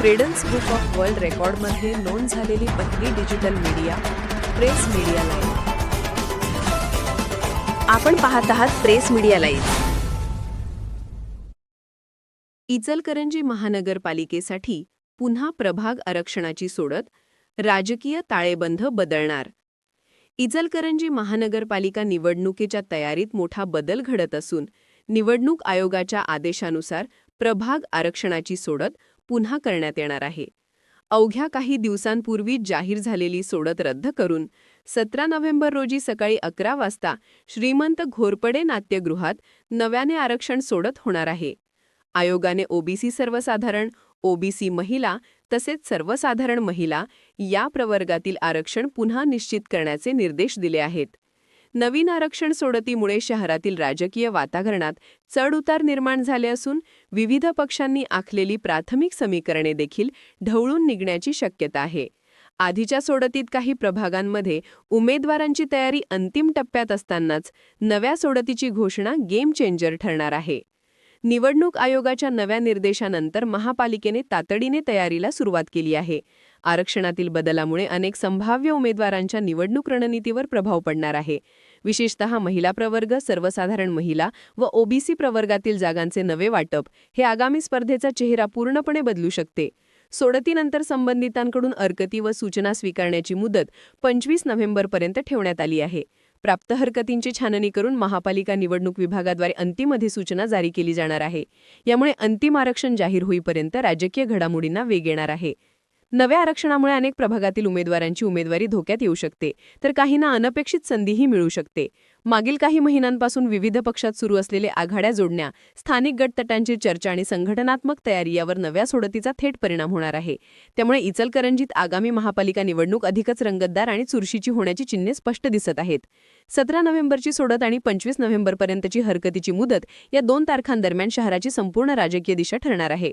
Credence book of world रेकॉर्डमध्ये नोंद झालेली पहिली digital media press media live आपण पाहत आहात प्रेस मीडिया लाईव्ह इचलकरंजी महानगरपालिकेसाठी पुन्हा प्रभाग आरक्षणाची सोडत राजकीय ताळेबंध बदलणार. इचलकरंजी महानगरपालिका निवडणुकीच्या तयारीत मोठा बदल घडत असून निवडणूक आयोगाच्या आदेशानुसार प्रभाग आरक्षणाची सोडत पुन्हा करण्यात येणार आहे. अवघ्या काही दिवसांपूर्वी जाहीर झालेली सोडत रद्द करून सतरा नोव्हेंबर रोजी सकाळी अकरा वाजता श्रीमंत घोरपडे नाट्यगृहात नव्याने आरक्षण सोडत होणार आहे. आयोगाने ओबीसी सर्वसाधारण ओबीसी महिला तसेच सर्वसाधारण महिला या प्रवर्गातील आरक्षण पुन्हा निश्चित करण्याचे निर्देश दिले आहेत. नवीन आरक्षण सोडतीमुळे शहरातील राजकीय वातावरणात चढउतार निर्माण झाले असून विविध पक्षांनी आखलेली प्राथमिक समीकरणे देखील ढवळून निघण्याची शक्यता आहे. आधीच्या सोडतीत काही प्रभागांमध्ये उमेदवारांची तयारी अंतिम टप्प्यात असतानाच नव्या सोडतीची घोषणा गेम चेंजर ठरणार आहे. निवडणूक आयोगाच्या नव्या निर्देशानंतर महापालिकेने तातडीने तयारीला सुरुवात केली आहे. आरक्षणातील बदलामुळे अनेक संभाव्य उमेदवारांच्या निवडणूक रणनीतीवर प्रभाव पडणार आहे. विशेषतः महिला प्रवर्ग सर्वसाधारण महिला व ओबीसी प्रवर्गातील जागांचे नवे वाटप हे आगामी स्पर्धेचा चेहरा पूर्णपणे बदलू शकते. सोडतीनंतर संबंधितांकडून हरकती व सूचना स्वीकारण्याची मुदत पंचवीस नोव्हेंबरपर्यंत ठेवण्यात आली आहे. प्राप्त हरकतींची छाननी करून महापालिका निवडणूक विभागाद्वारे अंतिम अधिसूचना जारी केली जाणार आहे. यामुळे अंतिम आरक्षण जाहीर होईपर्यंत राजकीय घडामोडींना वेग येणार आहे. नव्या आरक्षणामुळे अनेक प्रभागातील उमेदवारांची उमेदवारी धोक्यात येऊ शकते तर काहींना अनपेक्षित संधीही मिळू शकते. मागील काही महिन्यांपासून विविध पक्षात सुरू असलेले आघाड्या जोडण्या स्थानिक गटतटांची चर्चा आणि संघटनात्मक तयारी यावर नव्या सोडतीचा थेट परिणाम होणार आहे. त्यामुळे इचलकरंजीत आगामी महापालिका निवडणूक अधिकच रंगतदार आणि चुरशीची होण्याची चिन्हे स्पष्ट दिसत आहेत. सतरा नोव्हेंबरची सोडत आणि पंचवीस नोव्हेंबरपर्यंतची हरकतीची मुदत या दोन तारखांदरम्यान शहराची संपूर्ण राजकीय दिशा ठरणार आहे.